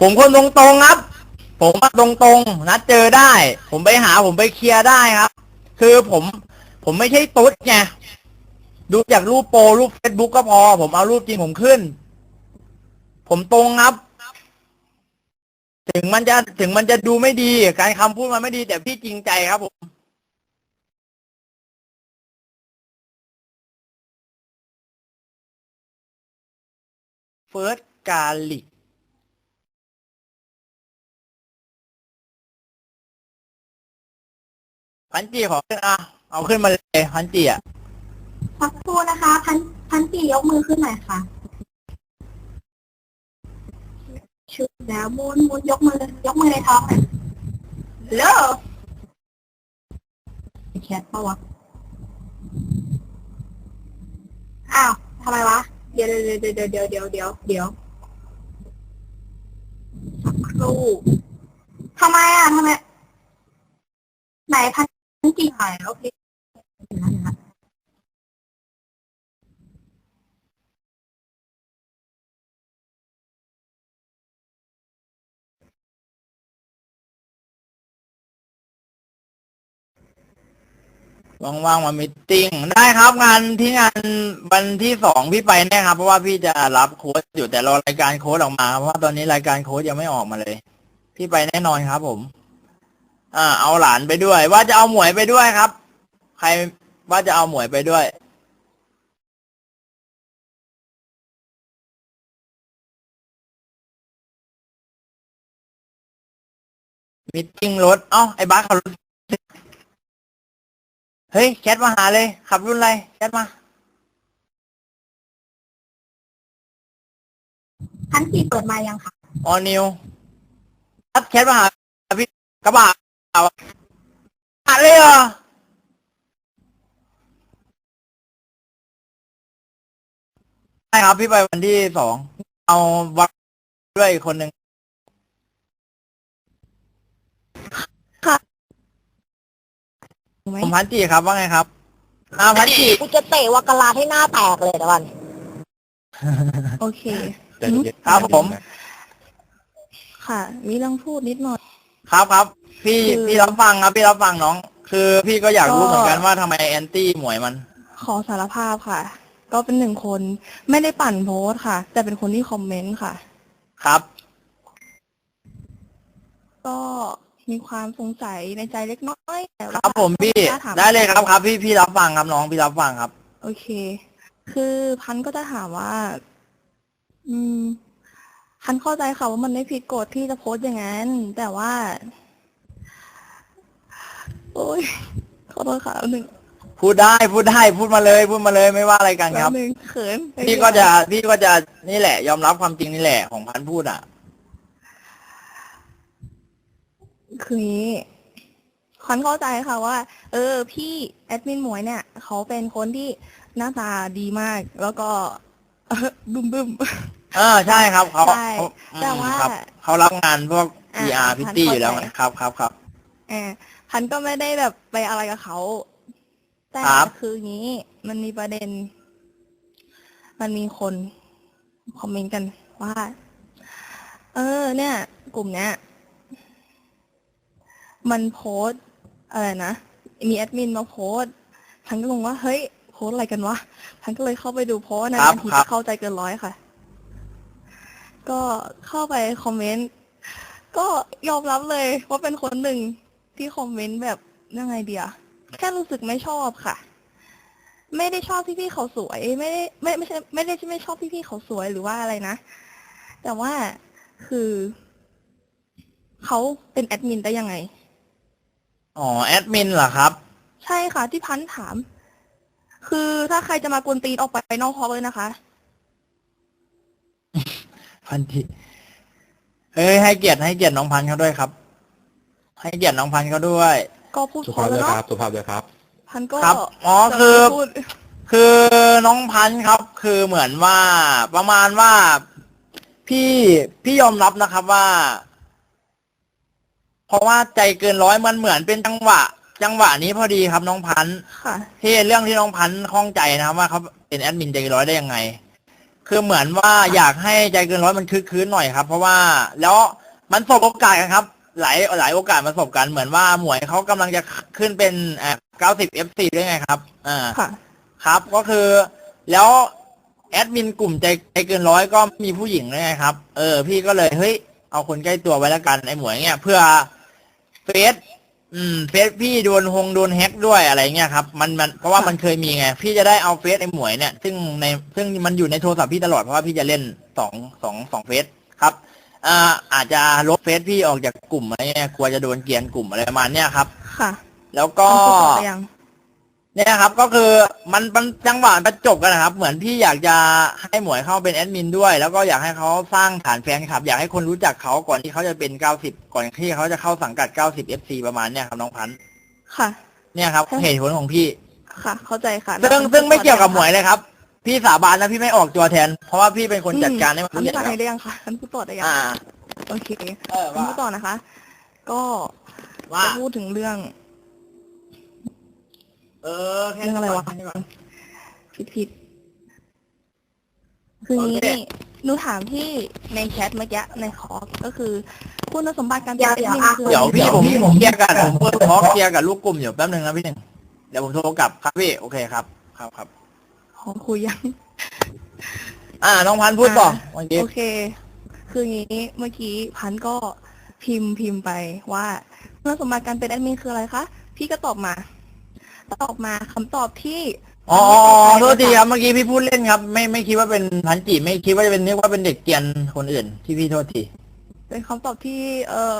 ผมคนตรงๆครับ ผมมาตรงๆนัดเจอได้ ผมไปหาผมไปเคลียร์ได้ครับ คือผม ผมไม่ใช่ตุ๊ดไงดูจากรูปโปรรูปเฟซบุ๊กก็พอ ผมเอารูปจริงผมขึ้น ผมตรงครับ ถึงมันจะถึงมันจะดูไม่ดี การคำพูดมันไม่ดีแต่พี่จริงใจครับผม เฟิร์สกาลิกพันจีขอขึ้นอะเอาขึ้นมาเลยพันจีอะสักครู่นะคะ พันพันสี่ยกมือขึ้นหน่อยค่ะ ชุดแล้วมูนมูนยกมือยกมือในท้องหน่อยเลิกแคทปะวะ อ้าวทำไมวะเดี๋ยวเดี๋ยวเดี๋ยวเดี๋ยวเดี๋ยวเดี๋ยวเดี๋ยวสักครู่ทำไมอะทำไมไหนพันกี่หายโอเคเห็นแล้วเว่างๆมามิทติ้งได้ครับงานที่งานวันที่สองพี่ไปแน่ครับ เพราะว่าพี่จะรับโค้ดอยู่แต่รอรายการโค้ดออกมาเพราะว่าตอนนี้รายการโค้ดยังไม่ออกมาเลย พี่ไปแน่นอนครับ ผม อ่า เอาหลานไปด้วย ว่าจะเอาหมวยไปด้วยครับ ใครว่าจะเอาหมวยไปด้วยมิทติ้งรถ เอ้าไอ้บ้าเขารถ เฮ้ยแคทมาหาเลย ขับรุ่นอะไรแคทมาพันสี่เปิดมายังคะออนิวทัดแคทมาหาพี่กระบะเอาอะเลยเหรอใช่ครับ พี่ไปวันที่สอง เอาวัดด้วยอีกคนหนึ่ง ผมพันจีครับว่าไงครับอ้าวพันจีกูจะเตะวากาลาให้หน้าแตกเลยเดี๋ยวก่อนโอเคครับผม ค่ะ มีเรื่องพูดนิดหน่อย ครับครับ พี่คือ พี่รับฟังครับ พี่รับฟังน้อง คือพี่ก็อยากรู้ก็เหมือนกันว่าทำไมแอนตี้หมวยมัน ขอสารภาพค่ะ ก็เป็นหนึ่งคนไม่ได้ปั่นโพสต์ค่ะ แต่เป็นคนที่คอมเมนต์ค่ะ ครับ ก็ มีความสงสัยในใจเล็กน้อยแต่คว่ารับผมพี่ถ้าถามได้เลยครับครับ พี่พี่รับฟังครับน้องพี่รับฟังครับ โอเค คือพันธุ์ก็จะถามว่า อืม พันธุ์เข้าใจค่ะว่ามันไม่ผิดกฎที่จะโพสต์อย่างนั้น แต่ว่า โอ้ยขอโทษค่ะแป๊บหนึ่งพูดได้พูดได้พูดมาเลย พูดมาเลยไม่ว่าอะไรกันคแป๊รับบ หนึ่งเขินพี่ก็จะพี่ก็จะนี่แหละ ยอมรับความจริงนี่แหละของพันพูดอะ คืออย่างนี้ขวัญเข้าใจค่ะว่า เออ พี่แอดมินหมวยเนี่ยเขาเป็นคนที่หน้าตาดีมาก แล้วก็เออบึ้มบึ้ม เออใช่ครับเขาใช่เขาอืมแต่ว่าครับเขารับงานพวก อ่า PR พิตตี้พันเข้าอยู่แล้วใจไงครับครับครับเออพันก็ไม่ได้แบบไปอะไรกับเขา แต่ครับ คืออย่างนี้ มันมีประเด็น มันมีคนคอมเมนต์กันว่า เออ เนี่ย กลุ่มเนี้ย มันโพสต์อะไรนะมีแอดมินมาโพสต์พันก็งงว่าเฮ้ยโพสต์อะไรกันวะพันก็เลยเข้าไปดูโพสต์นะครับนาทีครับจะเข้าใจเกินร้อยค่ะ ก็เข้าไปคอมเมนต์ก็ยอมรับเลยว่าเป็นคนหนึ่งที่คอมเมนต์แบบยังไงเดียแค่รู้สึกไม่ชอบค่ะ ไม่ได้ชอบที่พี่เขาสวย ไม่ได้ไม่ไม่ใช่ไม่ได้ไม่ชอบที่พี่เขาสวยหรือว่าอะไรนะ แต่ว่าคือ เขาเป็นแอดมินได้ยังไง อ๋อแอดมินเหรอครับ ใช่ค่ะ ที่พันถาม คือถ้าใครจะมากวนตีนออกไปนอกฮอกเลยนะคะ พันธีเฮ้ยให้เกียรติให้เกียรติน้องพันธุ์เขาด้วยครับ ให้เกียรติน้องพันธุ์เขาด้วย ก็พูดสุพภาอพแล้ด้ววยคเนาะรับสุภาพด้วยครับ พันก็ครับอ๋อจะคือไม่พูดคือน้องพันธุ์ครับ คือเหมือนว่าประมาณว่าพี่พี่ยอมรับนะครับว่า เพราะว่าใจเกินร้อยมันเหมือนเป็นจังหวะ จังหวะนี้พอดีครับน้องพันธุ์ค่ะ ที่เรื่องที่น้องพันธุ์ข้องใจนะครับว่าเขาเป็นแอดมินใจเกินร้อยได้ยังไง คือเหมือนว่าอยากให้ใจเกินร้อยมันคึกคืนหน่อยครับ เพราะว่าแล้วมันสบโอกาสกันครับ หลายหลายโอกาสมันสบกันเหมือนว่าหมวยเขากำลังจะขึ้นเป็นเอ่อ90 FC ด้วยไงครับอ่า ค่ะ ครับก็คือแล้วแอดมินกลุ่มใจใจเกินร้อยก็มีผู้หญิงด้วยไงครับ เออ พี่ก็เลยเฮ้ยเอาคนใกล้ตัวไว้แล้วกันไอ้หมวยเนี่ยเพื่อ เฟซอืมเฟซพี่โดนฮงโดนแฮ็กด้วยอะไรเงี้ยครับมันมันเพราะว่าค่ะมันเคยมีไง พี่จะได้เอาเฟซไอ้หมวยเนี่ย ซึ่งในซึ่งมันอยู่ในโทรศัพท์พี่ตลอดเพราะว่าพี่จะเล่นสองสองสองเฟซครับอ่าอาจจะลบเฟซพี่ออกจากกลุ่มอะไรเงี้ยกลัวจะโดนเกลียนกลุ่มอะไรประมาณเนี้ยครับ ค่ะแล้วก็ ทำตัวต่อไปยัง เนี่ยครับก็คือมันมันจังหวะประจบกันนะครับ เหมือนพี่อยากจะให้หมวยเข้าเป็นแอดมินด้วย แล้วก็อยากให้เขาสร้างฐานแฟนคลับ อยากให้คนรู้จักเขาก่อนที่เขาจะเป็น 90 ก่อนที่เขาจะเข้าสังกัด 90 FC ประมาณเนี่ยครับน้องพันธุ์ค่ะ เนี่ยครับค่ะเหตุผลของพี่ค่ะ เข้าใจค่ะซึ่งซึ่งไม่เกี่ยวกับหมวยเลยครับ พี่สาบานนะพี่ไม่ออกตัวแทน เพราะว่าพี่เป็นคนจัดการให้มันอันรู้นี้เรื่องต่อได้ยังคะอันพูดต่อได้ยังอ่าโอเคเอออันว่าพูดต่อนะคะ ก็ว่าจะพูดถึงเรื่อง เออแค่เรื่องอะไรวะแค่นี้ก่อน ผิดผิดคืออย่างโอเค นี้หนูถามที่ในแชทเมื่อกี้ในคอร์สก็คือ คุณสมบัติการเป็นเดี๋ยวแอดมินเดี๋ยวคือเดี๋ยวอะไรพี่ผมผมเคลียร์กันผมเพิ่งทอล์กเคลียร์กับลูกกลุ่มอยู่แป๊บนึงนะพี่หนึ่งเดี๋ยวผมโทรกลับครับพี่โอเคครับ ครับครับ ขอคุยยัง อ่าน้องพันธุ์พูดต่อเมื่อกี้โอเค คืออย่างนี้เมื่อกี้พันธุ์ก็พิมพ์พิมพ์ไปว่า คุณสมบัติการเป็นแอดมินคืออะไรคะ พี่ก็ตอบมา ตอบมาคำตอบที่อ๋อโทษทีครับเมื่อกี้พี่พูดเล่นครับ ไม่ไม่คิดว่าเป็นพันจีไม่คิดว่าจะเป็นนึกว่าเป็นเด็กเกรียนคนอื่น ที่พี่โทษทีเป็นคำตอบที่ เออ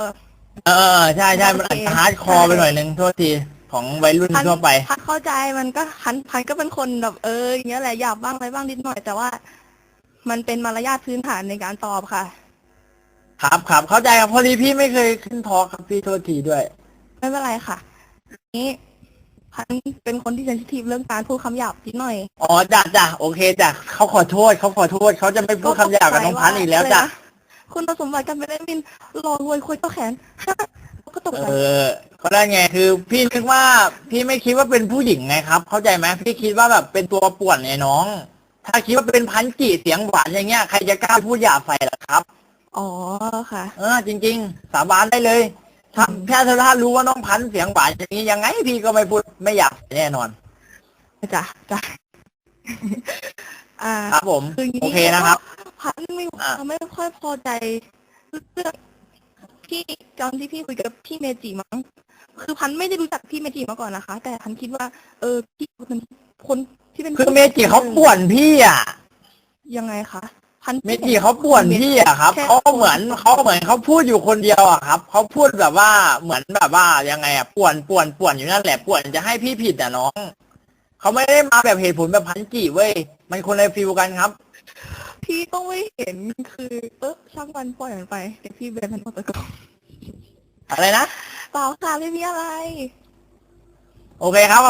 เออใช่ใช่มันอาจจะฮาร์ดคอร์ไปหน่อยนึงโทษทีของวัยรุ่นพันทั่วไป พันเข้าใจมันก็พันพันก็เป็นคนแบบเอออย่างเงี้ยแหละหยาบบ้างอะไรบ้างนิดหน่อย แต่ว่า มันเป็นมารยาทพื้นฐานในการตอบค่ะ ครับครับเข้าใจครับพอดีพี่ไม่เคยขึ้นทอล์กครับพี่โทษทีด้วย ไม่เป็นไรค่ะ นี้ พันเป็นคนที่เซนซิทีฟเรื่องการพูดคำหยาบนิดหน่อย อ๋อจ้ะจ้ะโอเคจ้ะเขาขอโทษเขาขอโทษเขาจะไม่พูดคำหยาบกับน้องพันธุ์อีกแล้วจ้ะอะไรนคุณสมบัติการเป็นแอดมินรอรวยคุยเต้าแขนก็ตกใจเออเขาได้ไงคือ พี่นึกว่าพี่ไม่คิดว่าเป็นผู้หญิงไงครับ เข้าใจไหมพี่คิดว่าแบบเป็นตัวป่วนไงน้อง ถ้าคิดว่าเป็นพันจีเสียงหวานอย่างเงี้ยใครจะกล้าพูดหยาบใส่ล่ะครับ อ๋อค่ะ เออจริง ๆ สาบานได้เลย ถ้าอืมแค่ถ้ารู้ว่าน้องพันธุ์เสียงหวานอย่างนี้ยังไง พี่ก็ไม่พูดไม่อยากแน่นอน จ้ะจ้ะอ่าครับผม คืออย่างนี้โอเคนะครับ พันไม่อะไม่ค่อยพอใจเรื่องพี่ตอนที่พี่คุยกับพี่เมจิมั้งคือพันไม่ได้รู้จักพี่เมจิมาก่อนนะคะ แต่พันคิดว่า เออพี่เป็นคนที่เป็นคือเมจิเขาป่วนพี่อะ ยังไงคะ พันเมจิเขาป่วนพี่อะครับแเขาเหมือนเขาเหมือนเขาพูดอยู่คนเดียวอะครับเขาพูดแบบว่าเหมือนแบบว่ายังไงอะป่วนป่วนป่วนอยู่นั่นแหละป่วนจะให้พี่ผิดอะน้องเขาไม่ได้มาแบบเหตุผลแบบพันจีเว้ยมันคนละฟิลกันครับ พี่ก็ไม่เห็นคือเออช่างวันปล่อยมันไปเดี๋ยวพี่เบนพันออกตะกอนอะไรนะเปล่าค่ะไม่มีอะไร โอเคครับขอบ